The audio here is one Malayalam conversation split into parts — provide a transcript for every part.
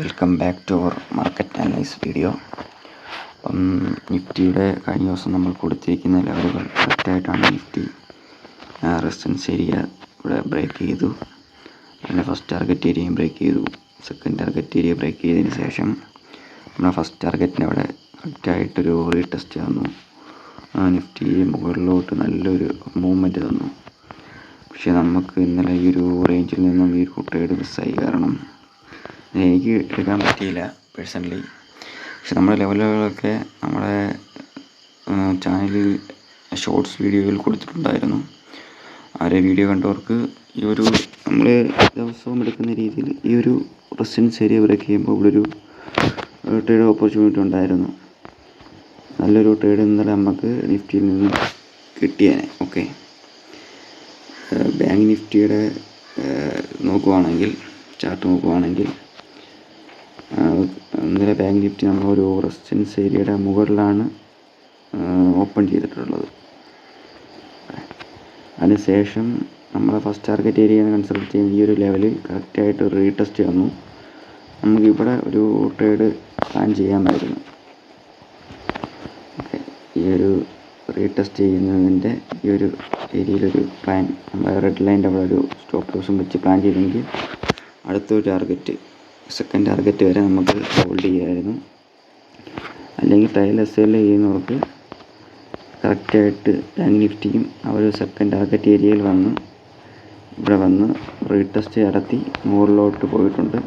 Welcome back to our market analyse video അപ്പം നിഫ്റ്റിയുടെ കഴിഞ്ഞ ദിവസം നമ്മൾ കൊടുത്തിരിക്കുന്ന ലെവലുകൾ കറക്റ്റായിട്ടാണ് നിഫ്റ്റി റെസിസ്റ്റൻസ് ഏരിയ ഇവിടെ ബ്രേക്ക് ചെയ്തു. പിന്നെ ഫസ്റ്റ് ടാർഗറ്റ് ഏരിയയും ബ്രേക്ക് ചെയ്തു. സെക്കൻഡ് ടാർഗറ്റ് ഏരിയ ബ്രേക്ക് ചെയ്തതിന് ശേഷം നമ്മുടെ ഫസ്റ്റ് ടാർഗറ്റിന്റെ അവിടെ കറക്റ്റായിട്ടൊരു റീടെസ്റ്റ് തന്നു. നിഫ്റ്റി മുകളിലോട്ട് നല്ലൊരു മൂവ്മെന്റ് തന്നു. പക്ഷേ നമുക്ക് ഇന്നലെ ഈ ഒരു റേഞ്ചിൽ നിന്നും ഈ ഒരു ട്രേഡ് മിസ്സായി കാരണം എനിക്ക് എടുക്കാൻ പറ്റിയില്ല പേഴ്സണലി പക്ഷെ നമ്മുടെ ലെവലുകളൊക്കെ നമ്മുടെ ചാനലിൽ ഷോർട്സ് വീഡിയോയിൽ കൊടുത്തിട്ടുണ്ടായിരുന്നു. ആരെ വീഡിയോ കണ്ടവർക്ക് ഈ ഒരു നമ്മൾ ദിവസവും എടുക്കുന്ന രീതിയിൽ ഈ ഒരു റെസിഡൻസ് ഏരിയ ബ്രേക്ക് ചെയ്യുമ്പോൾ ഇവിടെ ഒരു ട്രേഡ് ഓപ്പർച്യൂണിറ്റി ഉണ്ടായിരുന്നു. നല്ലൊരു ട്രേഡ് ഇന്നലെ നമുക്ക് നിഫ്റ്റിയിൽ നിന്ന് കിട്ടിയേനെ. ഓക്കെ ബാങ്ക് നിഫ്റ്റിയുടെ നോക്കുവാണെങ്കിൽ ചാർട്ട് നോക്കുവാണെങ്കിൽ ഇന്നലെ ബാങ്ക് നിഫ്റ്റി നമ്മൾ ഒരു റെസിസ്റ്റൻസ് ഏരിയയുടെ മുകളിലാണ് ഓപ്പൺ ചെയ്തിട്ടുള്ളത്. അതിനുശേഷം നമ്മളെ ഫസ്റ്റ് ടാർഗറ്റ് ഏരിയ കൺസിഡർ ചെയ്യുന്ന ഈ ഒരു ലെവലിൽ കറക്റ്റായിട്ട് റീടെസ്റ്റ് വന്നു. നമുക്കിവിടെ ഒരു ട്രേഡ് പ്ലാൻ ചെയ്യാമായിരുന്നു. ഈ ഒരു റീടെസ്റ്റ് ചെയ്യുന്നതിന്റെ ഈ ഒരു ഏരിയയിലൊരു പ്ലാൻ നമ്മൾ റെഡ് ലൈന്റെ അവിടെ ഒരു സ്റ്റോപ്പ് ലോസും വെച്ച് പ്ലാൻ ചെയ്തെങ്കിൽ അടുത്തൊരു ടാർഗറ്റ് സെക്കൻഡ് ടാർഗറ്റ് വരെ നമുക്ക് ഹോൾഡ് ചെയ്യാമായിരുന്നു അല്ലെങ്കിൽ ട്രയൽ എസ് എൽ ചെയ്യുന്നവർക്ക് കറക്റ്റായിട്ട് ബാങ്ക് നിഫ്റ്റിയും അവർ സെക്കൻഡ് ടാർഗറ്റ് ഏരിയയിൽ വന്ന് ഇവിടെ വന്ന് റീടെസ്റ്റ് നടത്തി മുകളിലോട്ട് പോയിട്ടുണ്ട്.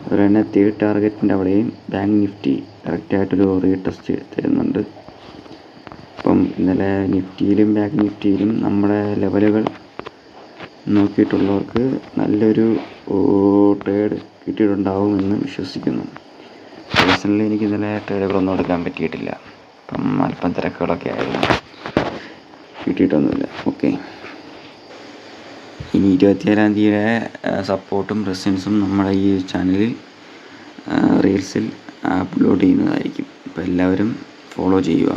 അതുപോലെ തന്നെ തേർഡ് ടാർഗറ്റിന്റെ അവിടെയും ബാങ്ക് നിഫ്റ്റി കറക്റ്റായിട്ടൊരു റീടെസ്റ്റ് തരുന്നുണ്ട്. അപ്പം ഇന്നലെ നിഫ്റ്റിയിലും ബാങ്ക് നിഫ്റ്റിയിലും നമ്മുടെ ലെവലുകൾ നോക്കിയിട്ടുള്ളവർക്ക് നല്ലൊരു ട്രേഡ് കിട്ടിയിട്ടുണ്ടാവുമെന്ന് വിശ്വസിക്കുന്നു. പേഴ്സണലി എനിക്ക് ഇന്നലെ ട്രേഡുകളൊന്നും എടുക്കാൻ പറ്റിയിട്ടില്ല. അപ്പം അല്പം തിരക്കുകളൊക്കെ ആയിരുന്നു. കിട്ടിയിട്ടൊന്നുമില്ല. ഓക്കെ ഇനി ഇരുപത്തിയേഴാം തീയതിയുടെ സപ്പോർട്ടും റെസിൻസും നമ്മുടെ ഈ ചാനലിൽ റീൽസിൽ അപ്ലോഡ് ചെയ്യുന്നതായിരിക്കും. അപ്പോൾ എല്ലാവരും ഫോളോ ചെയ്യുക.